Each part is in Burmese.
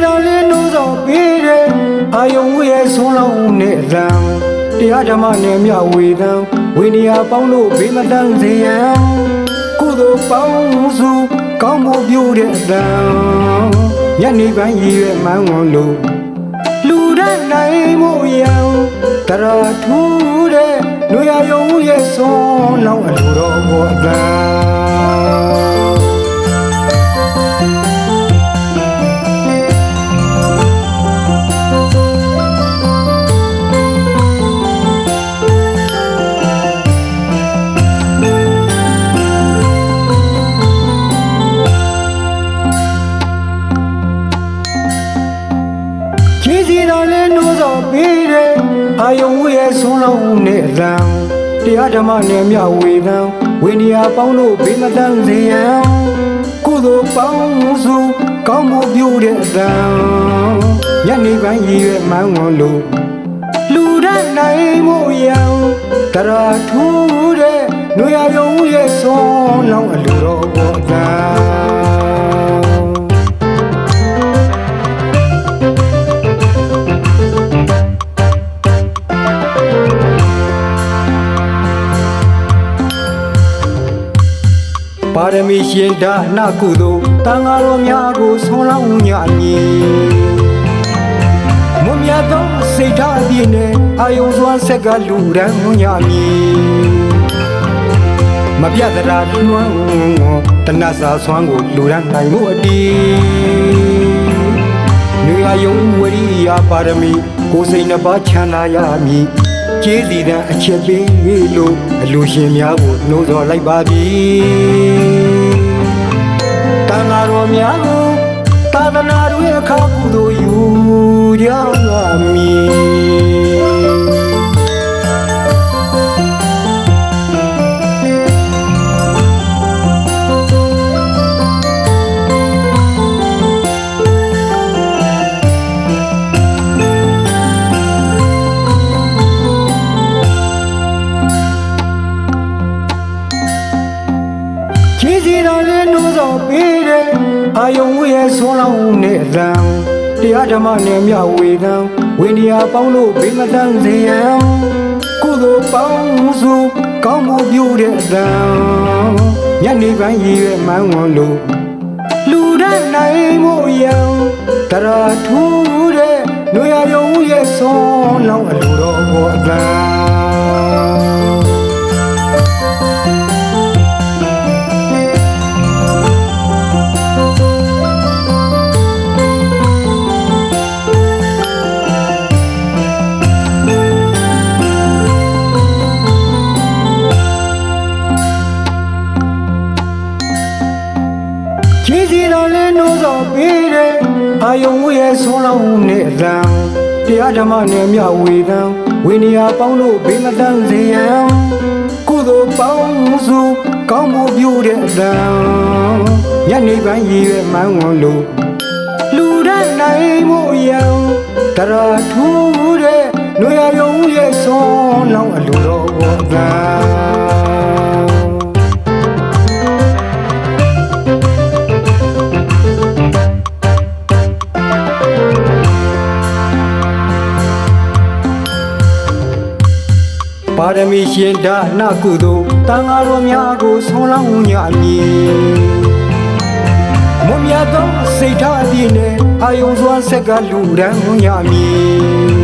စီတော်လေးနှိုးဆောင်ပေးတဲ့အာယုံဝရဲ့ဆုံးလောင်းနဲ့အလံတရားဓမ္မနဲ့မြဝေသံဝိနည်းပေါင်းလို့ဘေးမတန်းစေရန်ကုသိုလ်ပေါင်းစုကောင်းမှုပြုတဲ့အလံညနေပိုင်းရည်ရွယ်မှန်းဝန်လို့လူရနိုင်မှုရန်တရာထူးတဲ့လူရယုံရဲ့ဆုံးလောင်းအလိုတော်ဘောအလံခြေ ယုံဝရဲ့ဆုံးလောင်းနဲ့အလံတရားဓမ္မနဲ့မြဝေသံဝိနည်းပေါင်းလို့ဘေးမတန်းစေရန်ကုသိုလ်ပေါင်းစုကောင်းမှုပြုတဲ့အလံညနေပိုင်းရည်ရွယ်မှန်းဝန်လို့လူရနိုင်မှုရန်တရာထူးတဲ့နှွေရယုံရဲ့ဆုံးလောင်းအလိုတော် ပါရမီရှင်ဒါနကုသိုလ်တန်ဃာတော်များကိုဆုံးလောင်းညမည်မွန်မြတ်သောစိတ်ထားအပြည့်နဲ့အာယုံစွာဆက်ကလူရန်ညမည်မပြတ်တရာလွှမ်းတနတ်စာဆွမ်းကိုလူရန်နိုင်မှုအတီးနေအယုံဝရိယပါရမီကိုယ်စိတ်နှပါချမ်းသာရမည် ကျေးဇူးတဲ့အချက်ပေးလို့အလူရှင်များကိုနှိုးဆော်လိုက်ပါသည်တန်ဃာတော်များကိုသာသနာ့ရဲ့အခါကုသိုလ်ယူကြ အာယုံဝရဲ့ဆုံးလောင်းနဲ့အလံတရားဓမ္မနဲ့မြဝေသံဝိနည်းပေါင်းလို့ဘေးမတန်းစေရန်ကုသိုလ်ပေါင်းစုကောင်းမှုပြုတဲ့အလံညနေပိုင်းရည်ရွယ်မှန်းဝန်လို့လူရနိုင်မှုရန်တရာထူးတဲ့နှွေရယုံရဲ့ဆုံးလောင်းအလိုတော်ဘော အလံခြေစီတော်လေးနှိုးဆောင်ပေးတဲ့အာယုံဝရဲ့ဆုံးလောင်းနဲ့အလံတရားဓမ္မနဲ့မြဝေသံဝိနည်းပေါင်းလို့ဘေးမတန်းစေရန်ကုသိုလ်ပေါင်းစုကောင်းမှုပြုတဲ့အလံညနေပိုင်းရည်ရွယ်မှန်းဝန်လို့လူရနိုင်မှုရန်တရာထူးတဲ့နှွေရယုံရဲ့ဆုံးလောင်းအလိုတော်ဘောအလံ ပါရမီရှင်ဒါနကုသိုလ်တန်ဃာတော်များကိုဆုံးလောင်းညမည်မွန်မြတ်သောစိတ်ထားအပြည့်နဲ့အာယုံစွာဆက်ကလူရန်ညမည်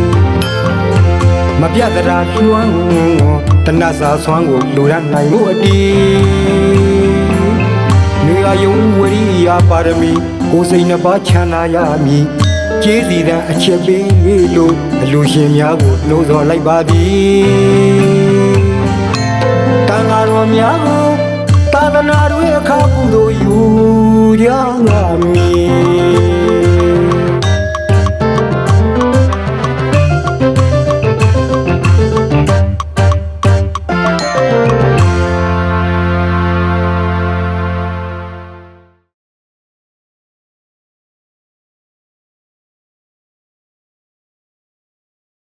မပြတ်တရာလွှမ်းတနတ်စာဆွမ်းကိုလူရန်နိုင်မှုအတီးနေအယုံဝရိယပါရမီကိုယ်စိတ်နှပါချမ်းသာရမည် ကျေးဇူးတဲ့အချက်ပေးလို့အလူရှင်များကိုနှိုးဆော်လိုက်ပါသည်တန်ဃာတော်များကိုသာသနာ့ရဲ့အခါကုသိုလ်ယူကြမည်